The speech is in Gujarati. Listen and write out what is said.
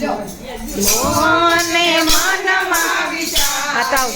મોને મનમાં વિચાર આ તાવ